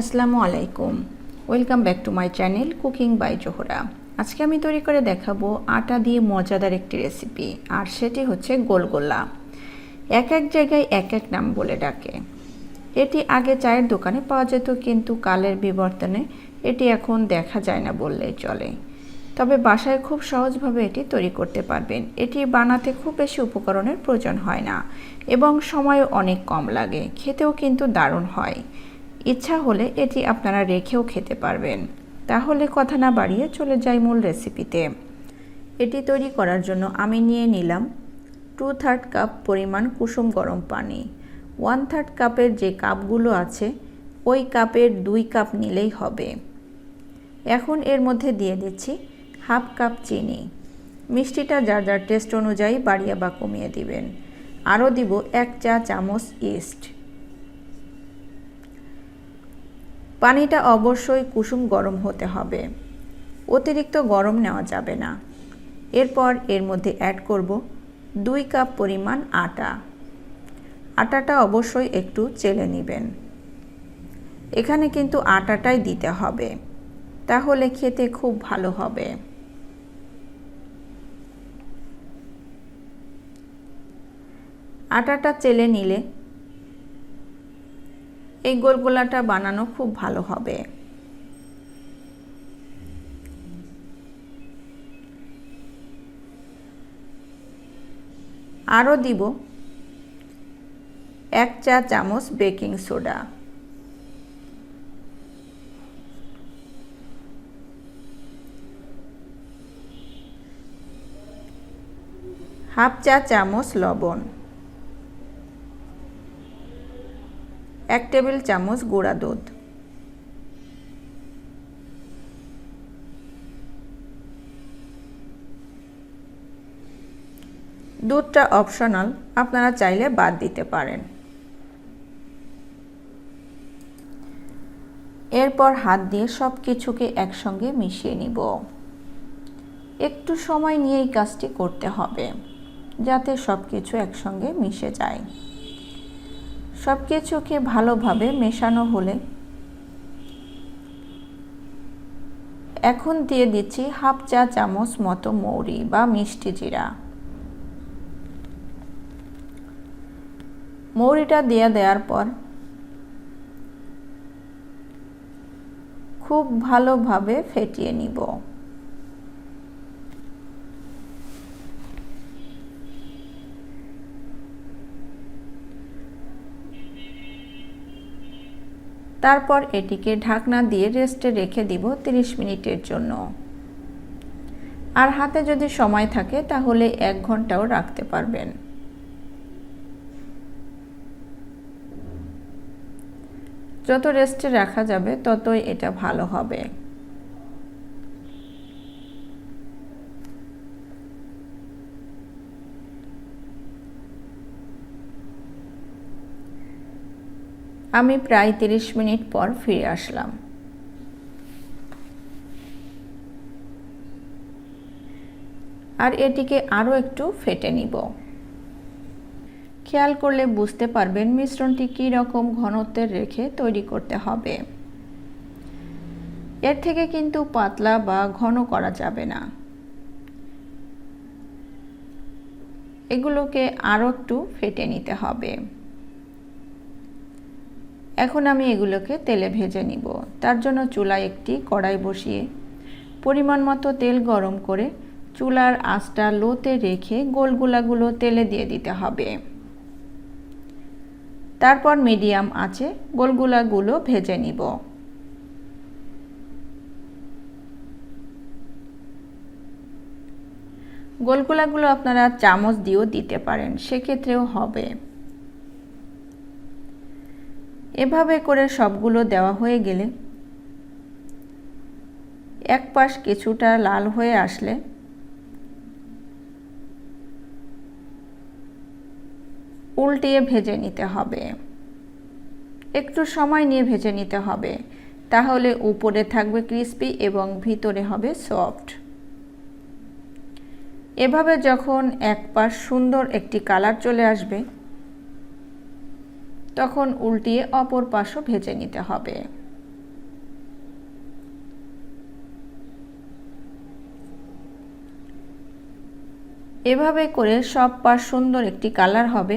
আসসালামু আলাইকুম। Welcome back to my channel cooking by Zohra আজকে আমি তৈরি করে দেখাবো আটা দিয়ে মজাদার একটি রেসিপি আর সেটি হচ্ছে গোলগোলা এক এক জায়গায় এক এক নাম বলে ডাকে। এটি আগে চায়ের দোকানে পাওয়া যেত, কিন্তু কালের বিবর্তনে এটি এখন দেখা যায় না বললেই চলে। তবে বাসায় খুব সহজভাবে এটি তৈরি করতে পারবেন। এটি বানাতে খুব বেশি উপকরণের প্রয়োজন হয় না, এবং সময়ও অনেক কম লাগে। খেতেও কিন্তু দারুণ হয়। ইচ্ছা হলে এটি আপনারা রেখেও খেতে পারবেন। তাহলে কথা না বাড়িয়ে চলে যাই মূল রেসিপিতে। এটি তৈরি করার জন্য আমি নিয়ে নিলাম টু থার্ড কাপ পরিমাণ কুসুম গরম পানি। ওয়ান থার্ড কাপের যে কাপগুলো আছে, ওই কাপের দুই কাপ নিলেই হবে। এখন এর মধ্যে দিয়ে দিচ্ছি হাফ কাপ চিনি। মিষ্টিটা যার যার টেস্ট অনুযায়ী বাড়িয়ে বা কমিয়ে দিবেন। আরও দিব এক চা চামচ ইস্ট পানিটা অবশ্যই কুসুম গরম হতে হবে। অতিরিক্ত গরম নেওয়া যাবে না। এরপর এর মধ্যে অ্যাড করব দুই কাপ পরিমাণ আটা। আটাটা অবশ্যই একটু চেলে নেবেন। এখানে কিন্তু আটাটাই দিতে হবে। তাহলে খেতে খুব ভালো হবে। আটাটা চেলে নিলে এই গোলগোলাটা বানানো খুব ভালো হবে। আরও দিব এক চা চামচ বেকিং সোডা। হাফ চা চামচ লবণ। এক টেবিল চামচ গুঁড়া দুধ। দুধটা অপশনাল, আপনারা চাইলে বাদ দিতে পারেন। এরপর হাত দিয়ে সব কিছুকে একসঙ্গে মিশিয়ে নিব। একটু সময় নিয়ে এই কাজটি করতে হবে, যাতে সব কিছু একসঙ্গে মিশে যায়। সব কিছুকে ভালোভাবে মেশানো হলে এখন দিয়ে দিচ্ছি হাফ চা চামচ মতো মৌরি বা মিষ্টি জিরা। মৌরিটা দিয়ে দেওয়ার পর খুব ভালোভাবে ফেটিয়ে নিব। তারপর এটিকে ঢাকনা দিয়ে রেস্টে রেখে দিব 30 মিনিটের জন্য। আর হাতে যদি সময় থাকে, তাহলে এক ঘন্টাও রাখতে পারবেন। যত রেস্টে রাখা যাবে, ততই এটা ভালো হবে। আমি প্রায় তিরিশ মিনিট পর ফিরে আসলাম। আর এটিকে আরও একটু ফেটে নিব। খেয়াল করলে বুঝতে পারবেন মিশ্রণটি কী রকম ঘনত্বের রেখে তৈরি করতে হবে। এর থেকে কিন্তু পাতলা বা ঘন করা যাবে না। এগুলোকে আরও একটু ফেটে নিতে হবে। এখন আমি এগুলোকে তেলে ভেজে নিব। তার জন্য চুলায় একটি কড়াই বসিয়ে পরিমাণ মতো তেল গরম করে চুলার আঁচটা লোতে রেখে গোলগুলাগুলো তেলে দিয়ে দিতে হবে। তারপর মিডিয়াম আছে গোলগুলাগুলো ভেজে নিব। গোলগুলাগুলো আপনারা চামচ দিয়েও দিতে পারেন, সেক্ষেত্রেও হবে। এভাবে করে সবগুলো দেওয়া হয়ে গেলে এক পাশ কিছুটা লাল হয়ে আসলে উল্টিয়ে ভেজে নিতে হবে। একটু সময় নিয়ে ভেজে নিতে হবে। তাহলে উপরে থাকবে ক্রিস্পি এবং ভিতরে হবে সফট। এভাবে যখন এক পাশ সুন্দর একটি কালার চলে আসবে তখন উল্টিয়ে অপর পাশও ভেজে নিতে হবে। এভাবে করে সব পাশ সুন্দর একটি কালার হবে।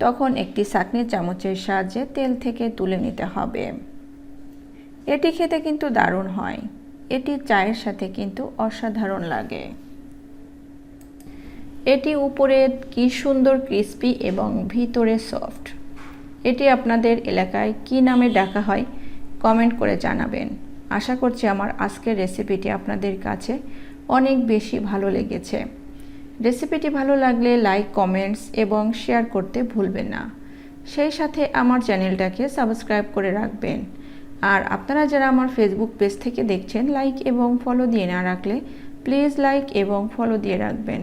তখন একটি চাকনির চামচের সাহায্যে তেল থেকে তুলে নিতে হবে। এটি খেতে কিন্তু দারুণ হয়। এটি চায়ের সাথে কিন্তু অসাধারণ লাগে। এটি উপরে কি সুন্দর ক্রিস্পি এবং ভিতরে সফট। এটি আপনাদের এলাকায় কি নামে ডাকা হয় কমেন্ট করে জানাবেন। আশা করছি আমার আজকের রেসিপিটি আপনাদের কাছে অনেক বেশি ভালো লেগেছে। রেসিপিটি ভালো লাগলে লাইক, কমেন্টস এবং শেয়ার করতে ভুলবেন না। সেই সাথে আমার চ্যানেলটাকে সাবস্ক্রাইব করে রাখবেন। আর আপনারা যারা আমার ফেসবুক পেজ থেকে দেখছেন লাইক এবং ফলো দিয়ে না রাখলে প্লিজ লাইক এবং ফলো দিয়ে রাখবেন।